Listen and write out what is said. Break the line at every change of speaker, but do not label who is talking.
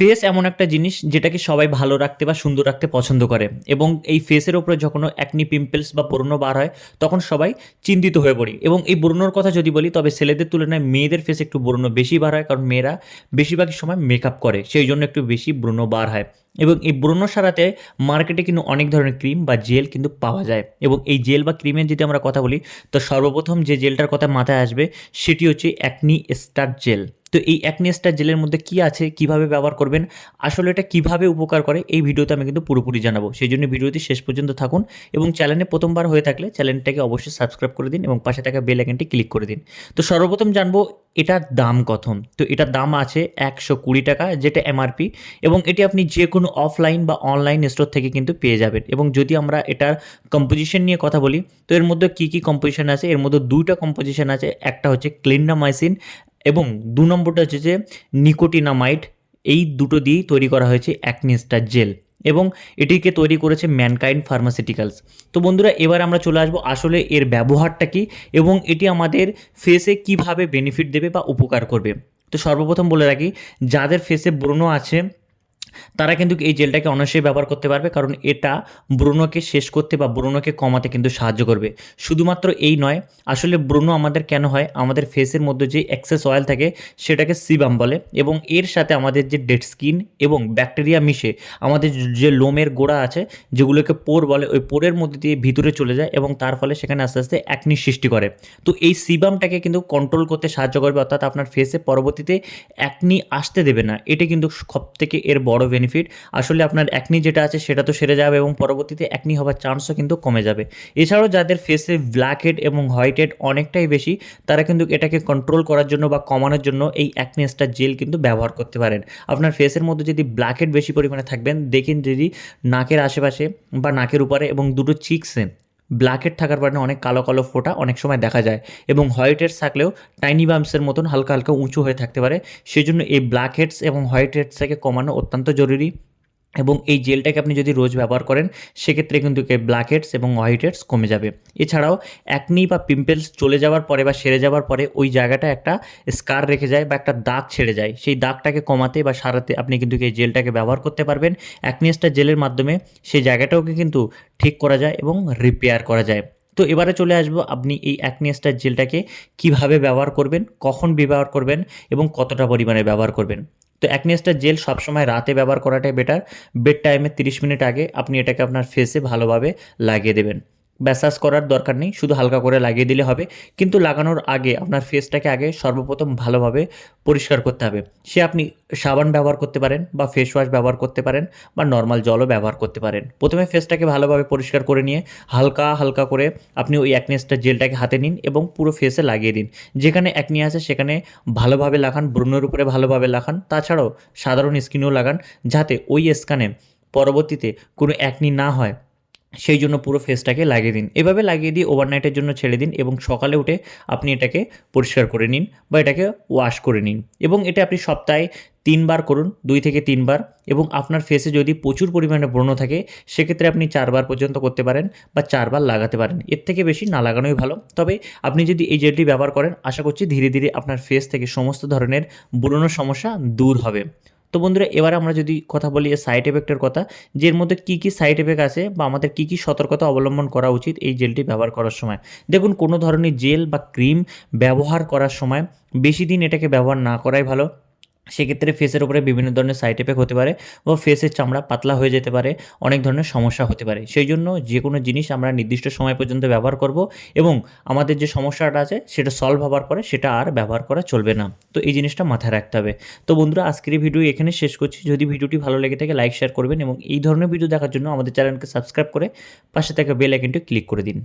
Face এমন একটা জিনিস যেটাকে সবাই ভালো রাখতে বা সুন্দর রাখতে পছন্দ করে। এবং এই ফেসের ওপরে যখন একনি পিম্পলস বা পুরনো বার হয়, তখন সবাই চিন্তিত হয়ে পড়ি। এবং এই ব্রণর কথা যদি বলি, তবে ছেলেদের তুলনায় মেয়েদের ফেসে একটু ব্রণ বেশি বার হয়, কারণ মেয়েরা বেশিরভাগই সময় মেকআপ করে সেই জন্য একটু বেশি ব্রণ বার হয়। এবং এই ব্রণ সারাতে মার্কেটে কিন্তু অনেক ধরনের ক্রিম বা জেল কিন্তু পাওয়া যায়। এবং এই জেল বা ক্রিমের যদি আমরা কথা বলি, তো সর্বপ্রথম যে জেলটার কথা মাথায় আসবে, সেটি হচ্ছে অ্যাকনি স্টার জেল তো এই অ্যাকনি স্টার জেলের মধ্যে কি আছে, কীভাবে ব্যবহার করবেন, আসলে এটা কীভাবে উপকার করে, এই ভিডিওতে আমি কিন্তু পুরোপুরি জানাব। সেই জন্য ভিডিওটি শেষ পর্যন্ত থাকুন এবং চ্যানেলে প্রথমবার হয়ে থাকলে চ্যানেলটাকে অবশ্যই সাবস্ক্রাইব করে দিন এবং পাশে থাকা বেল আইকনটি ক্লিক করে দিন। তো সর্বপ্রথম জানব এটার দাম কত তো এটার দাম আছে একশো কুড়ি টাকা, যেটা এমআরপি এবং এটি আপনি যে কোনো অফলাইন বা অনলাইন স্টোর থেকে কিন্তু পেয়ে যাবেন। এবং যদি আমরা এটার কম্পোজিশন নিয়ে কথা বলি, তো এর মধ্যে কী কী কম্পোজিশন আছে? এর মধ্যে দুইটা কম্পোজিশন আছে, একটা হচ্ছে ক্লিনামাইসিন এবং দু নম্বরটা হচ্ছে যে নিকোটিনামাইড এই দুটো দিয়েই তৈরি করা হয়েছে অ্যাকনিস্টার জেল এবং এটিকে তৈরি করেছে ম্যানকাইন্ড ফার্মাসিউটিক্যালস তো বন্ধুরা, এবার আমরা চলে আসব আসলে এর ব্যবহারটা কী এবং এটি আমাদের ফেসে কীভাবে বেনিফিট দেবে বা উপকার করবে। তো সর্বপ্রথম বলে রাখি, যাদের ফেসে ব্রণ আছে তারা কিন্তু এই জেলটাকে অনায়াসেই ব্যবহার করতে পারবে, কারণ এটা ব্রণকে শেষ করতে বা ব্রণকে কমাতে কিন্তু সাহায্য করবে। শুধুমাত্র এই নয়, আসলে ব্রণ আমাদের কেন হয়? আমাদের ফেসের মধ্যে যে এক্সেস অয়েল থাকে, সেটাকে সিবাম বলে এবং এর সাথে আমাদের যে ডেড স্কিন এবং ব্যাকটেরিয়া মিশে, আমাদের যে লোমের গোড়া আছে, যেগুলোকে পোর বলে, ওই পোরের মধ্যে দিয়ে ভিতরে চলে যায় এবং তার ফলে সেখানে আস্তে আস্তে অ্যাকনি সৃষ্টি করে। তো এই সিবামটাকে কিন্তু কন্ট্রোল করতে সাহায্য করবে, অর্থাৎ আপনার ফেসে পরবর্তীতে অ্যাকনি আসতে দেবে না। এটা কিন্তু সব থেকে এর বড় বেনিফিট আসলে আপনার অ্যাকনি যেটা আছে সেটা তো সেরে যাবে এবং পরবর্তীতে অ্যাকনি হওয়ার চান্সও কিন্তু কমে যাবে। এছাড়াও যাদের ফেসে ব্ল্যাক হেড এবং হোয়াইট হেড অনেকটাই বেশি, তারা কিন্তু এটাকে কন্ট্রোল করার জন্য বা কমানোর জন্য এই অ্যাকনি স্টার জেল কিন্তু ব্যবহার করতে পারেন। আপনার ফেসের মধ্যে যদি ব্ল্যাক হেড বেশি পরিমাণে থাকবেন, দেখেন যদি নাকের আশেপাশে বা নাকের উপরে এবং দুটো চিকসে ব্ল্যাকেট থাকার কারণে অনেক কালো কালো ফোটা অনেক সময় দেখা যায় এবং হোয়াইট হেডস থাকলেও টাইনি বাম্পসের মতন হালকা হালকা উঁচু হয়ে থাকতে পারে। সেই জন্য এই ব্ল্যাক হেডস এবং হোয়াইট হেডস থেকে কমানো অত্যন্ত জরুরি। এবং এই জেলটাকে আপনি যদি রোজ ব্যবহার করেন, সেক্ষেত্রে কিন্তু ব্ল্যাক হেডস এবং হোয়াইট হেডস কমে যাবে। এছাড়াও অ্যাকনি বা পিম্পলস চলে যাওয়ার পরে বা সেরে যাওয়ার পরে ওই জায়গাটা একটা স্কার রেখে যায় বা একটা দাগ ছেড়ে যায়। সেই দাগটাকে কমাতে বা সারাতে আপনি কিন্তু এই জেলটাকে ব্যবহার করতে পারবেন। অ্যাকনিস্টার জেলের মাধ্যমে সেই জায়গাটাকে কিন্তু ঠিক করা যায় এবং রিপেয়ার করা যায়। তো এবারে চলে আসব আপনি এই অ্যাকনিস্টার জেলটাকে কীভাবে ব্যবহার করবেন, কখন ব্যবহার করবেন এবং কতটা পরিমাণে ব্যবহার করবেন। তো অ্যাকনেসটা জেল সবসময় রাতে ব্যবহার করাটাই বেটার বেড টাইমে তিরিশ মিনিট আগে আপনি এটাকে আপনার ফেসে ভালোভাবে লাগিয়ে দেবেন। ব্যাসাজ করার দরকার নেই, শুধু হালকা করে লাগিয়ে দিলে হবে। কিন্তু লাগানোর আগে আপনার ফেসটাকে আগে সর্বপ্রথম ভালোভাবে পরিষ্কার করতে হবে। সে আপনি সাবান ব্যবহার করতে পারেন বা ফেস ওয়াশ ব্যবহার করতে পারেন বা নর্মাল জলও ব্যবহার করতে পারেন। প্রথমে ফেসটাকে ভালোভাবে পরিষ্কার করে নিয়ে হালকা হালকা করে আপনি ওই অ্যাকনেসটা জেলটাকে হাতে নিন এবং পুরো ফেসে লাগিয়ে দিন। যেখানে অ্যাকনি আছে সেখানে ভালোভাবে লাগান ব্রণের উপরে ভালোভাবে লাগান তাছাড়াও সাধারণ স্কিনও লাগান, যাতে ওই স্কানে পরবর্তীতে কোনো অ্যাকনি না হয়। সেই জন্য পুরো ফেসটাকে লাগিয়ে দিন। এভাবে লাগিয়ে দিয়ে ওভারনাইটের জন্য ছেড়ে দিন এবং সকালে উঠে আপনি এটাকে পরিষ্কার করে নিন বা এটাকে ওয়াশ করে নিন এবং এটা আপনি সপ্তাহে তিনবার করুন, দুই থেকে তিনবার এবং আপনার ফেসে যদি প্রচুর পরিমাণে ব্রণ থাকে, সেক্ষেত্রে আপনি চারবার পর্যন্ত করতে পারেন বা চারবার লাগাতে পারেন। এর থেকে বেশি না লাগানোই ভালো। তবে আপনি যদি এই জেলটি ব্যবহার করেন, আশা করছি ধীরে ধীরে আপনার ফেস থেকে সমস্ত ধরনের ব্রণের সমস্যা দূর হবে। তো বন্ধুরা, এবার আমরা যদি কথা বলি সাইড এফেক্টের কথা যে এর মধ্যে কী কী সাইড এফেক্ট আছে বা আমাদের কী কী সতর্কতা অবলম্বন করা উচিত এই জেলটি ব্যবহার করার সময়। দেখুন, কোনো ধরনের জেল বা ক্রিম ব্যবহার করার সময় বেশি দিন এটাকে ব্যবহার না করাই ভালো। সেক্ষেত্রে ফেসের উপরে বিভিন্ন ধরনের সাইড এফেক্ট হতে পারে ও ফেসের চামড়া পাতলা হয়ে যেতে পারে, অনেক ধরনের সমস্যা হতে পারে। সেই জন্য যে কোনো জিনিস আমরা নির্দিষ্ট সময় পর্যন্ত ব্যবহার করব এবং আমাদের যে সমস্যাটা আছে সেটা সলভ হওয়ার পরে সেটা আর ব্যবহার করা চলবে না। তো এই জিনিসটা মাথায় রাখতে হবে। তো বন্ধুরা, আজকের ভিডিও এখানে শেষ করছি। যদি ভিডিওটি ভালো লেগে থাকে লাইক শেয়ার করবেন এবং এই ধরনের ভিডিও দেখার জন্য আমাদের চ্যানেলকে সাবস্ক্রাইব করে পাশে থাকা বেল আইকনটি ক্লিক করে দিন।